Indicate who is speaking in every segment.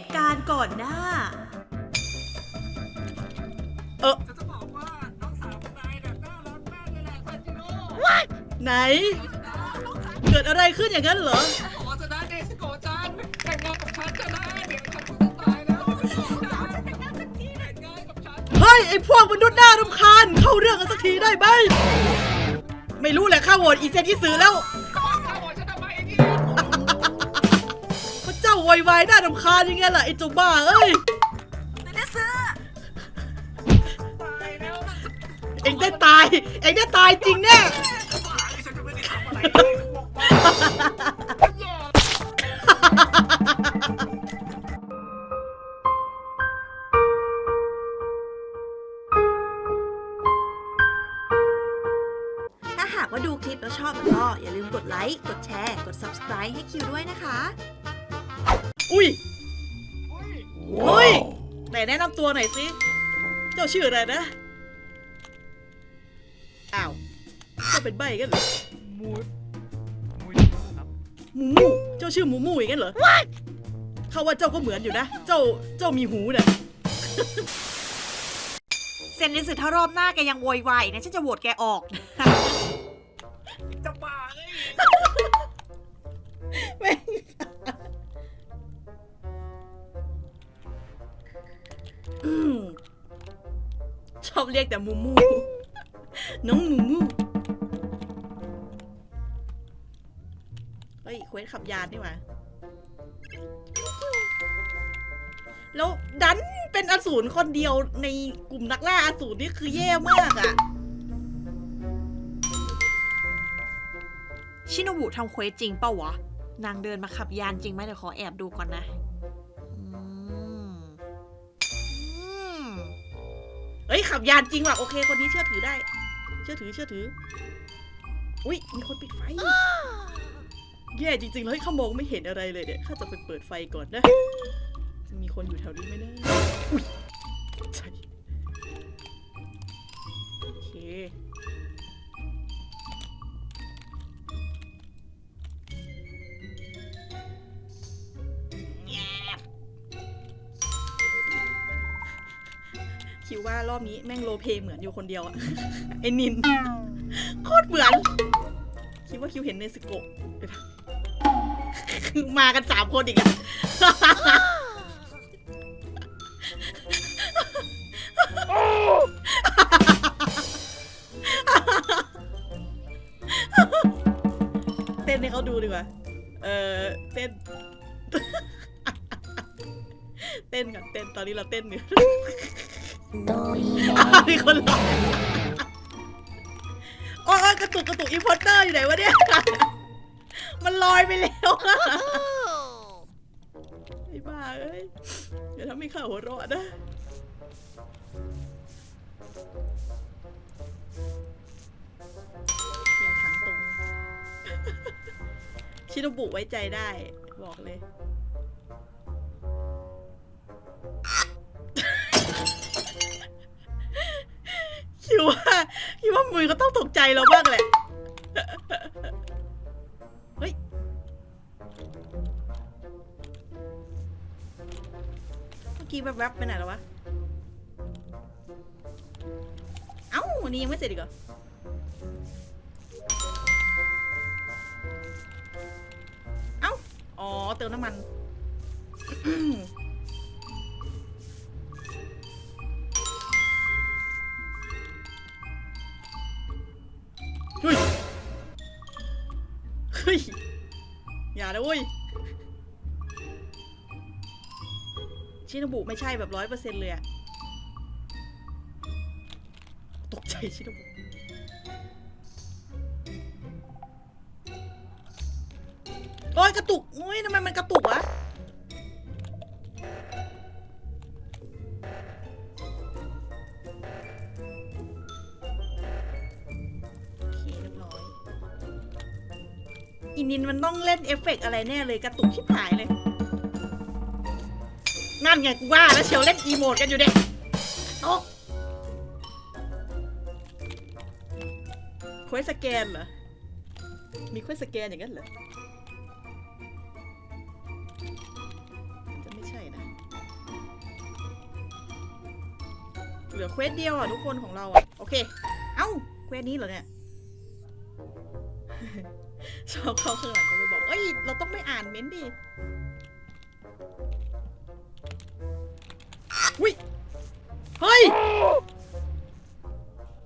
Speaker 1: ตุการณ์ก่อนหน้า เออ
Speaker 2: ฉันจะบอกว่าน้องสาวของนายเนี่ยน่ารักมากเลยแหละทันจิโร่
Speaker 1: ไหน เกิดอะไรขึ้นอย่างนั้นเหรอ
Speaker 2: ขอชนะเดสโกจันแต่งงานกับฉันจะได้เดี๋ยวฉันจะตายแล้วแต่งงานกับฉัน
Speaker 1: เฮ้ย ไอพวกมนุษย์น่ารำคาญ เข้าเรื่องกันสักทีได้ไหม ไม่รู้แหละข้าโหวตอีเซนที่ซื้อแล้ว พระเจ้าไวายน่ารำคาญยังไงล่ะไอเจ้าบ้าเอ้ย
Speaker 2: ตายแล้ว
Speaker 1: เอ็งได้ตาย เอ็งได้ตายจริงแน่
Speaker 2: บ้าเลยฉันจะไม่ได้ทำอะไรเลยพวกบ้า
Speaker 1: ถ้าหากว่าดูคลิปแล้วชอบก็อย่าลืมกดไลค์ กดแชร์ กด subscribe ให้คิวด้วยนะคะ อุ้ย
Speaker 2: อุ้ย
Speaker 1: อุ้ยไหนแนะนำตัวหน่อยสิเจ้าชื่ออะไรนะอ้าวเจ้าเป็นใบกันเหรอ
Speaker 2: มูดมูดครับ
Speaker 1: หมูมูเจ้าชื่อหมูมูอย่างนั้นเหรอเขาว่าเจ้าก็เหมือนอยู่นะ เจ้าเจ้ามีหูเนี่ยเซนนิสึถ้ารอบหน้าแกยังโวยวายอีกนะฉันจะโหวตแกออก
Speaker 2: จะบ้าเอ้ย
Speaker 1: แม่ ชอบเรียกแต่มูมู น้องมูมู เฮ้ยเควสขับยานนี่หว่าแล้วดันเป็นอสูรคนเดียวในกลุ่มนักล่าอสูรนี่คือแย่มากอะชินบุทำเควสจริงเปะวะ นางเดินมาขับยานจริงไหมเดี๋ยวขอแอบดูก่อนนะ เฮ้ยขับยานจริงว่ะโอเคคนนี้เชื่อถือได้ เชื่อถือเชื่อถือ อุ๊ยมีคนปิดไฟแย่จริงๆเลยข้ามองไม่เห็นอะไรเลยเนี่ยข้าจะไปเปิดไฟก่อนนะจะมีคนอยู่แถวนี้ไหมนะอุ๊ยใช่โอเค คิดว่ารอบนี้แม่งโลเพเหมือนอยู่คนเดียวอะ ไอ้นิน โคตรเหมือน คิดว่าคิวเห็นในสโกะเดี๋ยวนะมากันสามคนอีกอะเต้นให้เขาดูดีกว่า เออเต้น เต้นก่อนเต้นตอนนี้เราเต้นอยู่ มีคนหลอกโอ้ยกระตุกกระตุกอินพอร์เตอร์อยู่ไหนวะเนี่ย มันลอยไปแล้วอะไอ้บ้าเอ้ยอย่าทำให้ข้าหัวเราะนะ เพียงถังตรง ชิโนบุไว้ใจได้ บอกเลย มือเขาต้องตกใจเราบ้างแหละ เฮ้ย เมื่อกี้แวบๆไปไหนแล้ววะ เอ้าวันนี้ยังไม่เสร็จอีกเหรอ เอ้า อ๋อ เติมน้ำมัน เฮ้ย อย่านะเว้ยชินบุไม่ใช่แบบร้อยเปอร์เซ็นต์เลยอะตกใจชินบุโอ้ยกระตุกโอ้ยทำไมมันกระตุกวะินินมันต้องเล่นเอฟเฟกอะไรแน่เลยกระตุกชิบหายเลยนั่นไงกูว่าแล้วเชียวเล่นอีโมดกันอยู่เด็กตกควสแกนเหรอ มีควสแกนอย่างนั้นเหรอจะไม่ใช่นะ เหลือเควสเดียวอะทุกคนของเราอะ โอเค เอ้า เควสนี้เหรอเนี่ย ชอบเข้าข้างหลังก็ไปบอกเอ้ย เราต้องไม่อ่านเม้นต์ดิวิเฮ้ย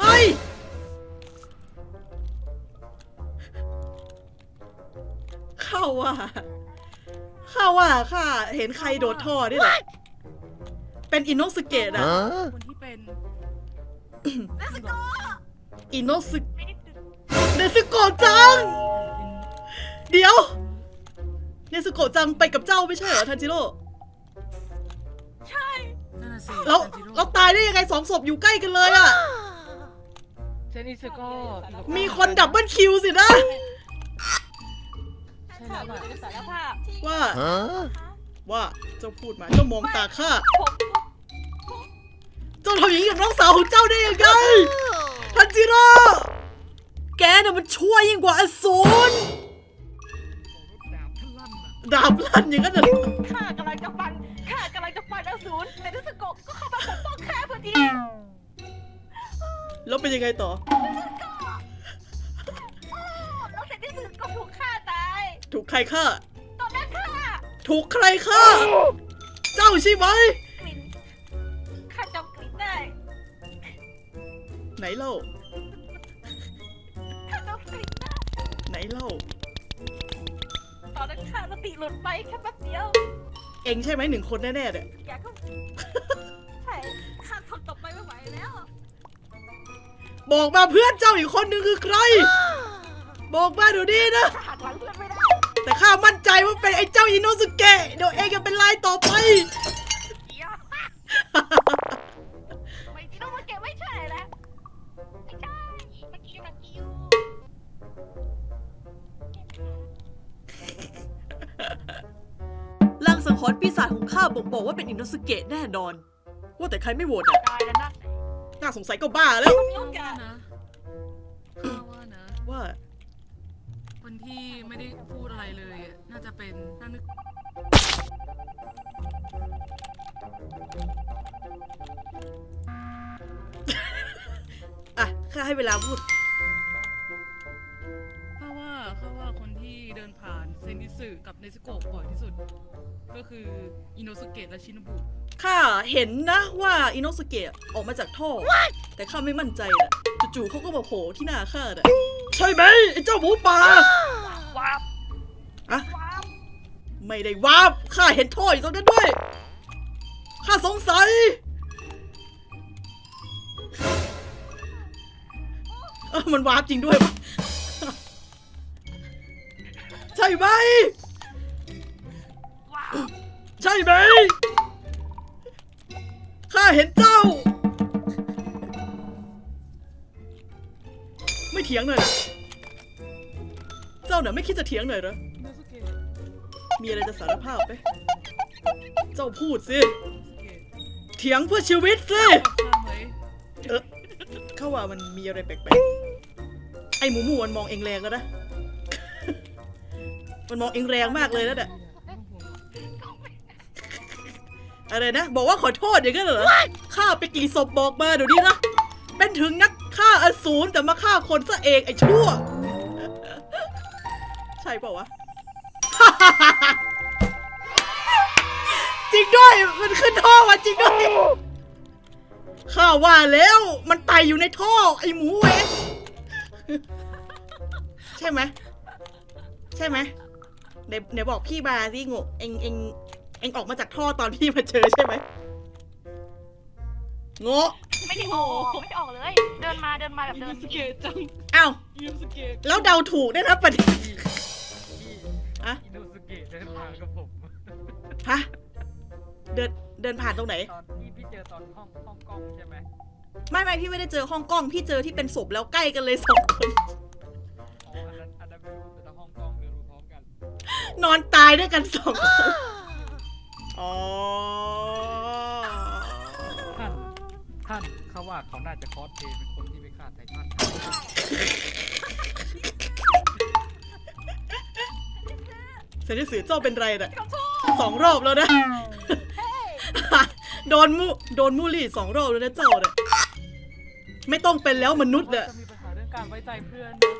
Speaker 1: เฮ้ย เข้าว่าเข้าว่าค่ะ เห็นใครโดดท่อนี่แหละ เป็นอินโนสเกตอะ
Speaker 3: คนที่เป็น
Speaker 1: อินโนสเน สโกะจัง เดี๋ยวเนสโกะจังไปกับเจ้าไม่ใช่เหรอทันจิโร่
Speaker 3: นั่นน่ะสิ
Speaker 1: แล้ว
Speaker 3: ทันจิโร่
Speaker 1: เราตายได้ยังไงสองศพอยู่ใกล้กันเลยอะ
Speaker 3: เซนิสโก้
Speaker 1: มีคนดับเบิลคิวสินะ
Speaker 3: ใช่แล้วล่ะ
Speaker 4: สารภาพ
Speaker 1: ว่าว่าเจ้าพูดมาเจ้ามองตาข้าเจ้าทำอย่างนี้กับน้องสาวของเจ้าได้ยังไงทันจิโร่ แกน่ะมันชั่วยิ่งกว่าอสูร
Speaker 2: ดาบท่านลั่นอะ
Speaker 1: ดาบลั่นอย่างนั้นเหรอ
Speaker 4: ข้ากำลังจะฟันข้ากำลังจะฟันอสูรแต่นิสโกะก็เข้ามาปกป้องข้าพอดี
Speaker 1: แล้วเป็นยังไงต่อ
Speaker 4: แล้วเสร็จที่สุดก็ถูกฆ่าตาย
Speaker 1: ถูกใครฆ่า
Speaker 4: ตอนนั้นข้า
Speaker 1: ถูกใครฆ่า เจ้าใช่ไหม
Speaker 4: กลิ่นข้าจำกลิ่นได้
Speaker 1: ไหนเล่า
Speaker 4: ข้า
Speaker 1: เล่า
Speaker 4: ตอนนั้นข้าสติหลุดไปแค่แป๊บเดียว
Speaker 1: เองใช่ไหมหนึ่งคนแน่ๆเนี่ย
Speaker 4: แกก็ ใช่ข้าทนต่อไปไม่ไหวแล้ว
Speaker 1: บอกมาเพื่อนเจ้าอีกคนหนึ่งคือใคร บอกมาเดี๋ยวนี้นะ
Speaker 4: ข้าหักหลังเพื่อนไม่ได้
Speaker 1: แต่ข้ามั่นใจว่าเป็นไอ้เจ้าอินโนสุเกะเดี๋ยวเองจะเป็นลายต่อไป
Speaker 4: ว่าเป็
Speaker 1: นอินโนสุเกะแน่นอน ว่าแต่ใครไม่โหวตอะ
Speaker 4: ตายแล้วนะ
Speaker 1: น่าสงสัยก็บ้าแล้ว
Speaker 4: มีโอ
Speaker 3: ข้ากาว่า
Speaker 4: ส
Speaker 3: นะข้าว่านะ
Speaker 1: ว่า
Speaker 3: คนที่ไม่ได้พูดอะไรเลยอะน่าจะเป็นน่านึก
Speaker 1: อะข้าให้เวลาพูด
Speaker 3: ที่เดินผ่านเซนิสึกับเนสโกะบ่อยที่สุด ก็คืออินโนสุเกะและชินบุ
Speaker 1: ข้าเห็นนะว่าอินโนสุเกะออกมาจากท่อ แต่ข้าไม่มั่นใจนะจู่ๆเขาก็มาโผล่ที่หน้าข้าน่ะใช่ไหมไอ้เจ้าหมูป่า
Speaker 4: ว้าว
Speaker 1: อะ
Speaker 4: ว้าว
Speaker 1: ไม่ได้วาบข้าเห็นท่ออยู่ตรงนั้นด้วยข้าสงสัยเออมันวาบจริงด้วยวะ ใช่ไหม ใช่ไหม ข้าเห็นเจ้า ไม่เถียงหน่อยเหรอเจ้าน่ะไม่คิดจะเถียงหน่อยเหรอ มีอะไรจะสารภาพไหมเจ้าพูดสิ
Speaker 3: เถี
Speaker 1: ยงเพื่อชีวิตสิ
Speaker 3: ว่าข้าม
Speaker 1: เออเข้าว่ามันมีอะไรแปลกๆ ไอ้หมูหมูมันมองเองแรงแล้วนะ มันมองเองแรงมากเลยแล้วเนี่ยอะไรนะ บอกว่าขอโทษอย่างนั้นเหรอฆ่าไปกี่ศพบอกมาเดี๋ยวนี้นะ เป็นถึงนักฆ่าอสูรแต่มาฆ่าคนซะเองไอ้ชั่ว ใช่เปล่าวะ จริงด้วย มันขึ้นท่อมาจริงด้วยข้าว่าแล้วมันไต่อยู่ในท่อ ไอ้หมูเวนใช่ไหม ใช่ไหม เดี๋ยวเดี๋ยวบอกพี่มาสิงกเองเองเองออกมาจากท่อตอนพี่มาเจอใช่ไหมโงะ
Speaker 4: ไม่ได้ออกไม่ได้ออกเลย เดินมาเดินมาแบบ
Speaker 3: อิน
Speaker 4: เดิ
Speaker 3: โน
Speaker 4: น
Speaker 3: สุเกะจัง
Speaker 1: อ้าว
Speaker 3: อินโนสุเกะ
Speaker 1: แล้วเดาถูกได้วยนะประเด็น
Speaker 2: พี่
Speaker 1: อะ
Speaker 2: อินโนสุเกะเดินมากับผม
Speaker 1: ฮะเดินเดินผ่านตรงไหน
Speaker 2: ตอนที่พี่เจอตอนห้องห้องกล้องใช่ไหม
Speaker 1: ไม่ไม่พี่ไม่ได้เจอห้องกล้องพี่เจอที่เป็นศพแล้วใกล้กันเลยสองคน
Speaker 2: อ๋ออันนั้นอันนั้นไม่รู้
Speaker 1: นอนตายด้วยกันสองคนอ๋อ
Speaker 2: ท่านท่านเขาว่าเขาน่าจะคอสเพลย์เป็นคนที่ไปฆ่าไททัน
Speaker 1: เซนิสือเจ้าเป็นไรน่ะสองรอบแล้วนะ โดนมูโดนมูลี่สองรอบเลยนะเจ้าเนี่ยไม่ต้องเป็นแล้วมนุษย์เนี่ย
Speaker 3: จะมีปัญหาเรื่องการไว้ใจเพื่อนนะ